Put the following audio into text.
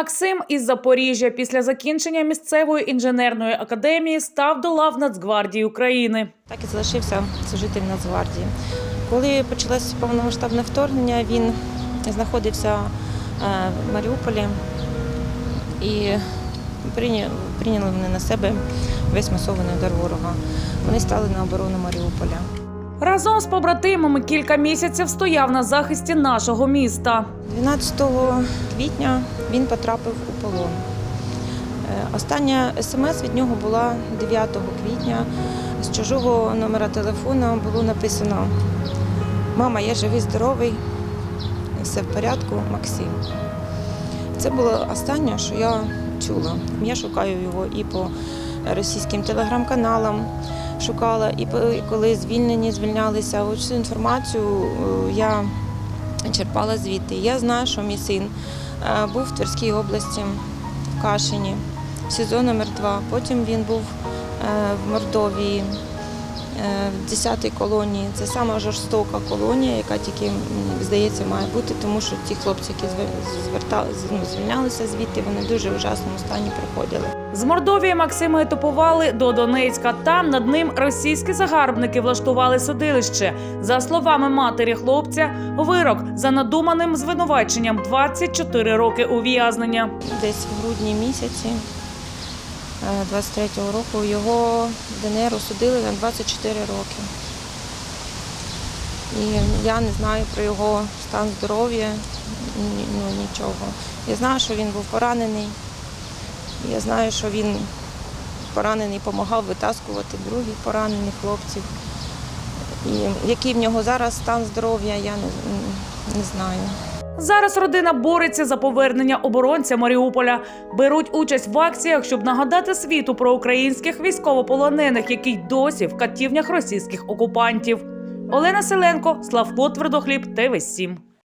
Максим із Запоріжжя після закінчення місцевої інженерної академії став до лав Нацгвардії України. Так і залишився служити в Нацгвардії. Коли почалось повномасштабне вторгнення, він знаходився е, в Маріуполі і прийня- прийняли вони на себе весь масований удар ворога. Вони стали на оборону Маріуполя. Разом з побратимами кілька місяців стояв на захисті нашого міста. 12 квітня він потрапив у полон. Е, Остання смс від нього була 9 квітня. З чужого номера телефона було написано: Мама, я живий, здоровий, все в порядку, Максим. Це було останнє, що я чула. Я шукаю його і по російським телеграм-каналам, шукала, і коли звільнені, звільнялися. Ось цю інформацію е, я черпала звідти. Я знаю, що мій син е, був в Тверській області, в Кашині, в СІЗО номер 2 Потім він був е, в Мордовії, в 10-й колонії. Це сама жорстока колонія, яка тільки, здається, має бути, тому що ті хлопці, які звер- ну, звільнялися звідти, вони дуже в ужасному стані приходили. З Мордовії Максима етапували до Донецька. Там над ним російські загарбники влаштували судилище. За словами матері хлопця, вирок за надуманим звинуваченням 24 роки ув'язнення. Десь в грудні місяці е, 23-го року його ДНР осудили на 24 роки. І я не знаю про його стан здоров'я, ну, нічого. Я знаю, що він був поранений. Я знаю, що він поранений допомагав витаскувати других поранених хлопців. І який в нього зараз стан здоров'я, я не, не знаю. Зараз родина бореться за повернення оборонця Маріуполя. Беруть участь в акціях, щоб нагадати світу про українських військовополонених, які досі в катівнях російських окупантів. Олена Селенко, Славко Твердохліб, ТВ 7